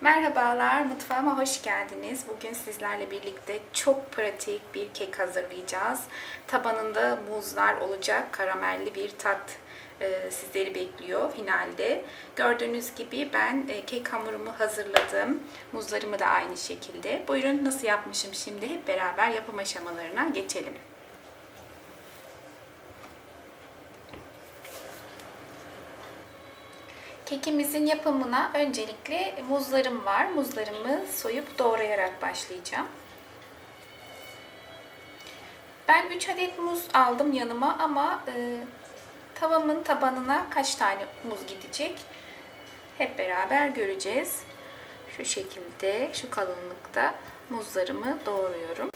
Merhabalar, mutfağıma hoş geldiniz. Bugün sizlerle birlikte çok pratik bir kek hazırlayacağız. Tabanında muzlar olacak, karamelli bir tat e, sizleri bekliyor finalde. Gördüğünüz gibi ben e, kek hamurumu hazırladım. Muzlarımı da aynı şekilde. Buyurun nasıl yapmışım şimdi hep beraber yapım aşamalarına geçelim. Kekimizin yapımına öncelikle muzlarım var. Muzlarımı soyup doğrayarak başlayacağım. Ben 3 adet muz aldım yanıma ama e, tavamın tabanına kaç tane muz gidecek hep beraber göreceğiz. Şu şekilde, şu kalınlıkta muzlarımı doğruyorum.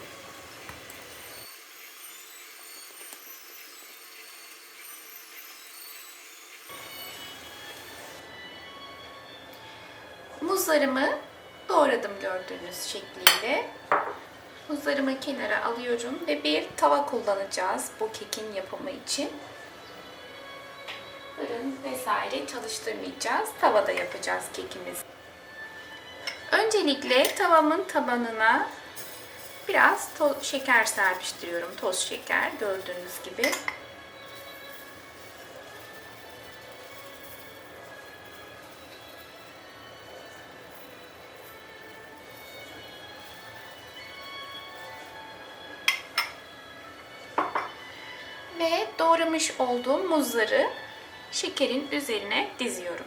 Muzlarımı doğradım gördüğünüz şekliyle. Muzlarımı kenara alıyorum ve bir tava kullanacağız bu kekin yapımı için. Fırın vesaire çalıştırmayacağız. Tavada yapacağız kekimizi. Öncelikle tavamın tabanına biraz şeker serpiştiriyorum. Toz şeker gördüğünüz gibi. Doğramış olduğum muzları şekerin üzerine diziyorum.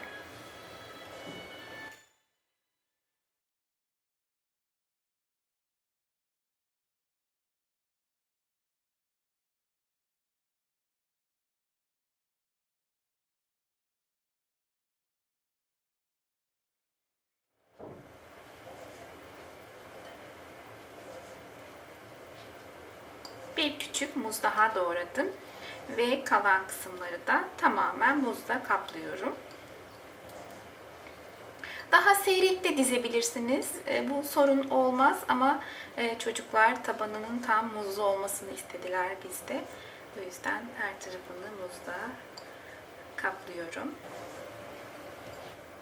Bir küçük muz daha doğradım ve kalan kısımları da tamamen muzla kaplıyorum. Daha seyrek de dizebilirsiniz. E, bu sorun olmaz ama e, çocuklar tabanının tam muzlu olmasını istediler bizde. O yüzden her tarafını muzla kaplıyorum.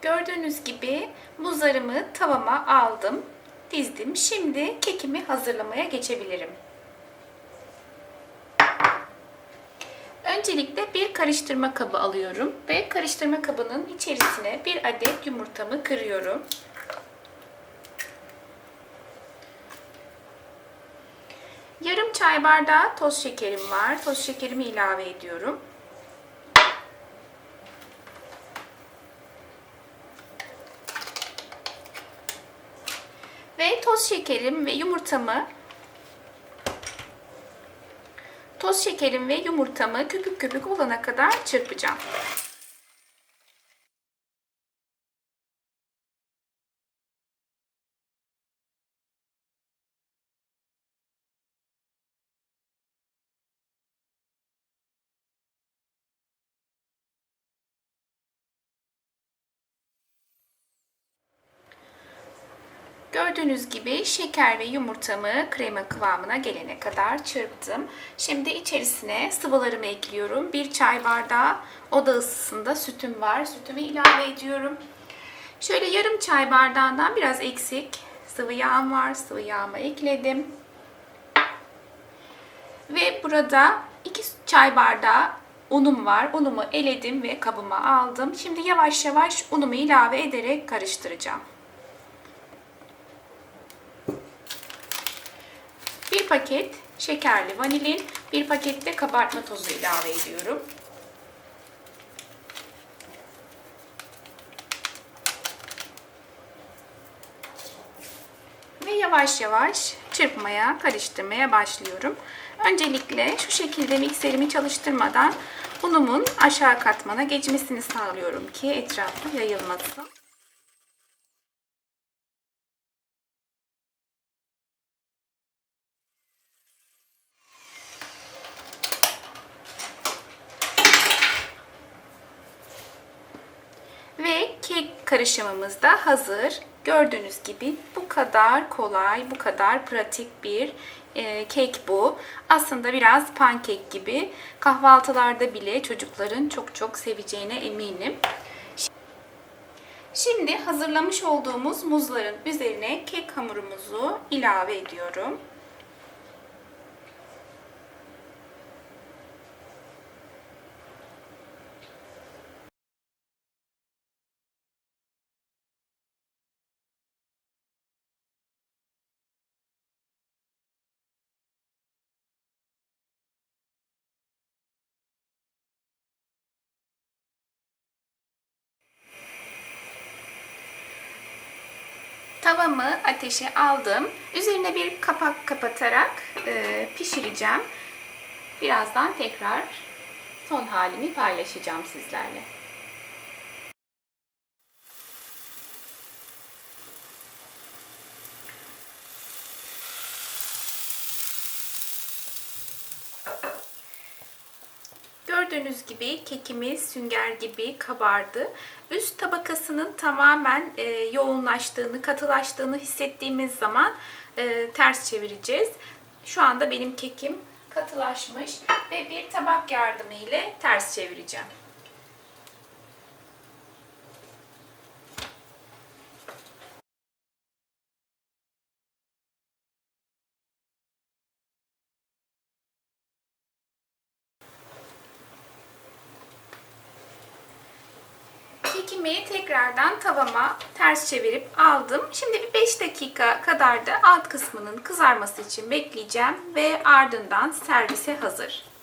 Gördüğünüz gibi muzlarımı tavama aldım, dizdim. Şimdi kekimi hazırlamaya geçebilirim. Öncelikle bir karıştırma kabı alıyorum ve karıştırma kabının içerisine bir adet yumurtamı kırıyorum. Yarım çay bardağı toz şekerim var. Toz şekerimi ilave ediyorum. Ve toz şekerim ve yumurtamı Toz şekerim ve yumurtamı köpük köpük olana kadar çırpacağım. Gördüğünüz gibi şeker ve yumurtamı krema kıvamına gelene kadar çırptım. Şimdi içerisine sıvılarımı ekliyorum. Bir çay bardağı oda ısısında sütüm var. Sütümü ilave ediyorum. Şöyle yarım çay bardağından biraz eksik sıvı yağım var. Sıvı yağımı ekledim. Ve burada 2 çay bardağı unum var. Unumu eledim ve kabıma aldım. Şimdi yavaş yavaş unumu ilave ederek karıştıracağım. Bir paket şekerli vanilin, bir paket de kabartma tozu ilave ediyorum. Ve yavaş yavaş çırpmaya, karıştırmaya başlıyorum. Öncelikle şu şekilde mikserimi çalıştırmadan unumun aşağı katmana geçmesini sağlıyorum ki etrafı yayılmasın. Ve kek karışımımız da hazır. Gördüğünüz gibi bu kadar kolay, bu kadar pratik bir e, kek bu. Aslında biraz pankek gibi. Kahvaltılarda bile çocukların çok çok seveceğine eminim. Şimdi hazırlamış olduğumuz muzların üzerine kek hamurumuzu ilave ediyorum. Tavamı ateşe aldım. Üzerine bir kapak kapatarak e, pişireceğim. Birazdan tekrar son halimi paylaşacağım sizlerle. Gördüğünüz gibi kekimiz sünger gibi kabardı. Üst tabakasının tamamen e, yoğunlaştığını, katılaştığını hissettiğimiz zaman e, ters çevireceğiz. Şu anda benim kekim katılaşmış ve bir tabak yardımı ile ters çevireceğim. Kekimi tekrardan tavama ters çevirip aldım. Şimdi bir 5 dakika kadar da alt kısmının kızarması için bekleyeceğim ve ardından servise hazır.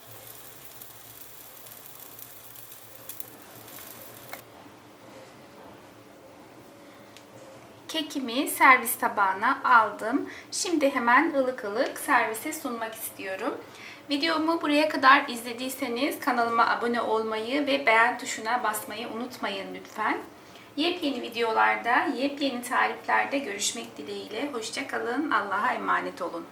Kekimi servis tabağına aldım. Şimdi hemen ılık ılık servise sunmak istiyorum. Videomu buraya kadar izlediyseniz kanalıma abone olmayı ve beğen tuşuna basmayı unutmayın lütfen. Yepyeni videolarda, yepyeni tariflerde görüşmek dileğiyle. Hoşçakalın. Allah'a emanet olun.